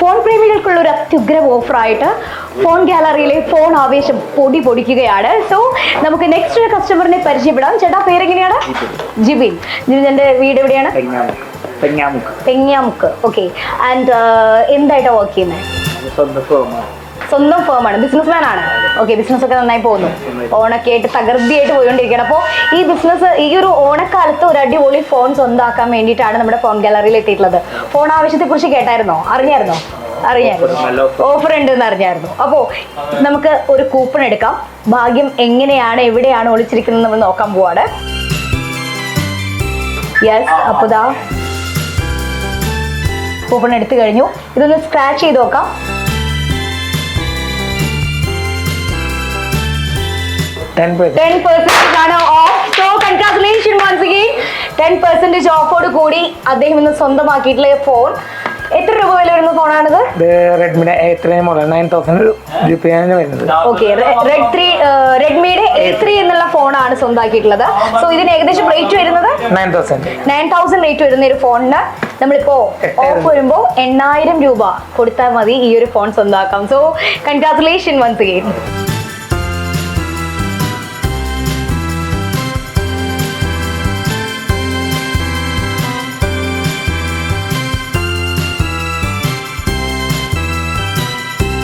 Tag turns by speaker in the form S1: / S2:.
S1: Phone പ്രേമികൾക്കുള്ള ഒരു അത്യുഗ്രഹ ഓഫറായിട്ട് phone ഗാലറിയിലെ phone ആവേശം പൊടി പൊടിക്കുകയാണ്. സോ നമുക്ക് നെക്സ്റ്റ് ഒരു കസ്റ്റമറിനെ പരിചയപ്പെടാം. ചേട്ടാ പേരെങ്ങനെയാണ്? ജിബിൻ. ജിബിന്റെ വീട് എവിടെയാണ്?
S2: പെങ്ങാമുക്ക് പെങ്ങാമുക്ക്
S1: ഓക്കെ ആൻഡ് എന്തായിട്ടാണ് വർക്ക് ചെയ്യുന്നത്
S2: സ്വന്തം ഫോമാണ്
S1: ബിസിനസ് മാൻ ആണ്. ഓക്കെ ബിസിനസ് ഒക്കെ നന്നായി പോകുന്നു. ഓണൊക്കെ ആയിട്ട് തകൃതിയായിട്ട് പോയിക്കൊണ്ടിരിക്കുകയാണ്. അപ്പോൾ ഈ ബിസിനസ് ഈ ഒരു ഓണക്കാലത്ത് ഒരു അടിപൊളി ഫോൺ സ്വന്തമാക്കാൻ വേണ്ടിയിട്ടാണ് നമ്മുടെ ഫോൺ ഗാലറിയിൽ എത്തിയിട്ടുള്ളത്. ഫോൺ ആവശ്യത്തെ കുറിച്ച് കേട്ടായിരുന്നോ? അറിഞ്ഞായിരുന്നോ? അറിഞ്ഞായിരുന്നു. ഓഫർ ഉണ്ട് എന്ന് അറിഞ്ഞായിരുന്നു. അപ്പോ നമുക്ക് ഒരു കൂപ്പൺ എടുക്കാം. ഭാഗ്യം എങ്ങനെയാണ് എവിടെയാണ് ഒളിച്ചിരിക്കുന്നത് നമ്മൾ നോക്കാൻ പോവാണ്. യെസ് അപ്പോൾ ദാ. കൂപ്പൺ എടുത്തു കഴിഞ്ഞു. ഇതൊന്ന് സ്ക്രാച്ച് ചെയ്ത് നോക്കാം.
S2: ടെൻ പെർസെന്റ്
S1: ടെൻ പെർസെന്റേജ് ആണ് off so congratulation once again ten percentage ഓഫോട് കൂടി അദ്ദേഹം ഇന്ന് സ്വന്തമാക്കിയിട്ടുള്ള ഫോൺ എത്ര രൂപ വില വരുന്ന ഫോണാണിത്
S2: റെഡ്മിയുടെ A three model nine thousand രൂപയാണ് വരുന്നത്.
S1: ഓക്കെ റെഡ് ത്രീ റെഡ്മിയുടെ എ ത്രീ എന്നുള്ള ഫോണാണ് സ്വന്തമാക്കിയിട്ടുള്ളത്. സോ ഇതിന് ഏകദേശം റേറ്റ് വരുന്നത്?
S2: Nine thousand
S1: nine thousand rate വരുന്ന ഒരു ഫോണിന് നമ്മളിപ്പോ ഓഫ് വരുമ്പോ എണ്ണായിരം രൂപ കൊടുത്താൽ മതി ഈ ഒരു ഫോൺ സ്വന്തമാക്കാം. So congratulation once again